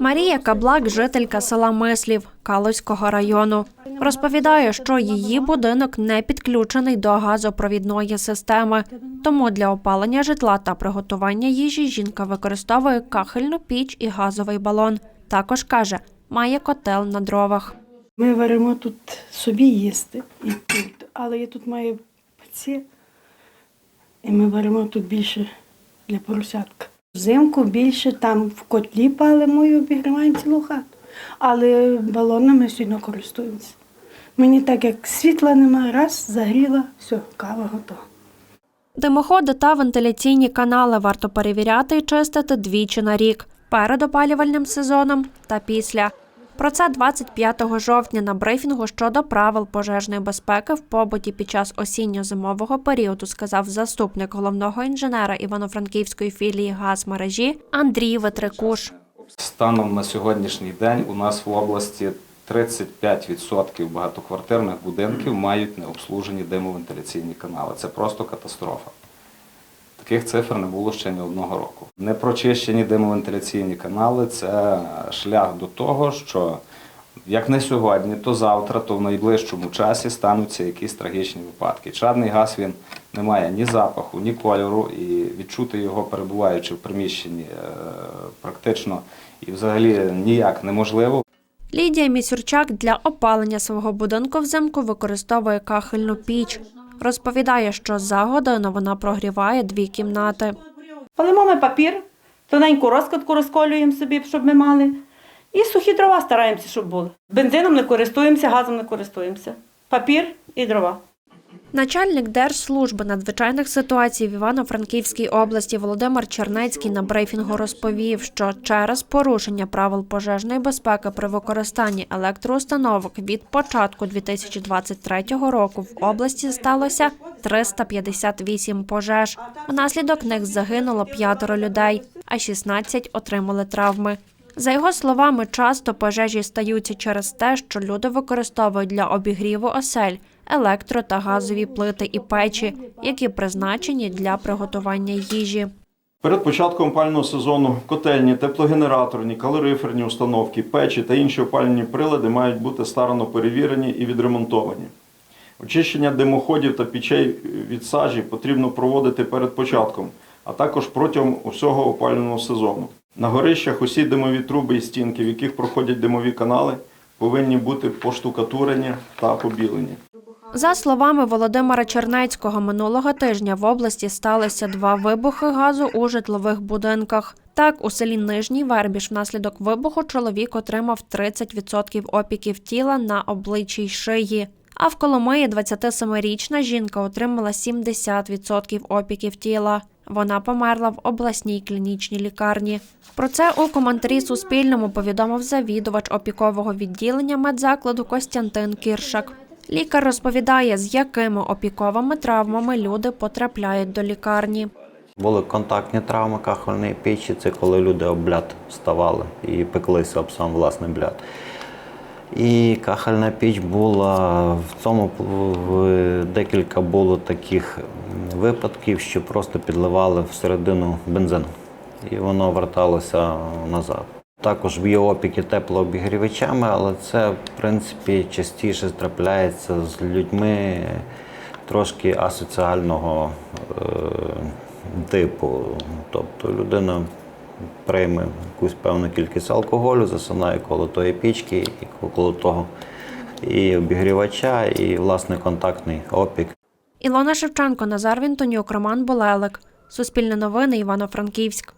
Марія Каблак, жителька села Мислів Калузького району, розповідає, що її будинок не підключений до газопровідної системи. Тому для опалення житла та приготування їжі жінка використовує кахельну піч і газовий балон. Також каже, має котел на дровах. Ми варимо тут собі їсти і тут, але я тут маю паці, і ми варимо тут більше для поросятка. Взимку більше там в котлі палимо і обігріваємо цілу хату. Але балонами сильно користуємося. Мені так як світла немає, раз загріла, все, кава готова. Димоходи та вентиляційні канали варто перевіряти і чистити двічі на рік перед опалювальним сезоном та після. Про це 25 жовтня на брифінгу щодо правил пожежної безпеки в побуті під час осінньо-зимового періоду сказав заступник головного інженера Івано-Франківської філії газмережі Андрій Ветрикуш. Станом на сьогоднішній день у нас в області 35% багатоквартирних будинків мають необслужені димовентиляційні канали. Це просто катастрофа. Таких цифр не було ще ні одного року. Непрочищені димовентиляційні канали це шлях до того, що як не сьогодні, то завтра, то в найближчому часі стануться якісь трагічні випадки. Чадний газ він не має ні запаху, ні кольору, і відчути його перебуваючи в приміщенні е, практично і взагалі ніяк неможливо. Лідія Місюрчак для опалення свого будинку взимку використовує кахельну піч. Розповідає, що за годину вона прогріває дві кімнати. Палимо ми папір, тоненьку розкладку розколюємо собі, щоб ми мали. І сухі дрова стараємося, щоб були. Бензином не користуємося, газом не користуємося. Папір і дрова. Начальник Держслужби надзвичайних ситуацій в Івано-Франківській області Володимир Чернецький на брифінгу розповів, що через порушення правил пожежної безпеки при використанні електроустановок від початку 2023 року в області сталося 358 пожеж. Внаслідок них загинуло п'ятеро людей, а 16 отримали травми. За його словами, часто пожежі стаються через те, що люди використовують для обігріву осель електро та газові плити і печі, які призначені для приготування їжі. Перед початком опалювального сезону котельні, теплогенераторні, калориферні установки, печі та інші опалювальні прилади мають бути старано перевірені і відремонтовані. Очищення димоходів та пічей від сажі потрібно проводити перед початком, а також протягом усього опалювального сезону. На горищах усі димові труби і стінки, в яких проходять димові канали, повинні бути поштукатурені та побілені. За словами Володимира Чернецького, минулого тижня в області сталися два вибухи газу у житлових будинках. Так, у селі Нижній Вербіж внаслідок вибуху чоловік отримав 30% опіків тіла на обличчі й шиї. А в Коломиї 27-річна жінка отримала 70% опіків тіла. Вона померла в обласній клінічній лікарні. Про це у коментарі Суспільному повідомив завідувач опікового відділення медзакладу Костянтин Кіршак. Лікар розповідає, з якими опіковими травмами люди потрапляють до лікарні. Були контактні травми кахельної печі, це коли люди об бляд вставали і пеклися об сам власний бляд. І кахельна піч була в цьому в декілька було таких випадків, що просто підливали всередину бензин, і воно верталося назад. Також є опіки теплообігрівачами, але це в принципі частіше трапляється з людьми трошки асоціального е, типу. Тобто людина прийме якусь певну кількість алкоголю, засинає коло тої пічки, і коло того і обігрівача, і власне контактний опік. Ілона Шевченко, Назар Вінтонюк, Роман Болелик. Суспільне новини Івано-Франківськ.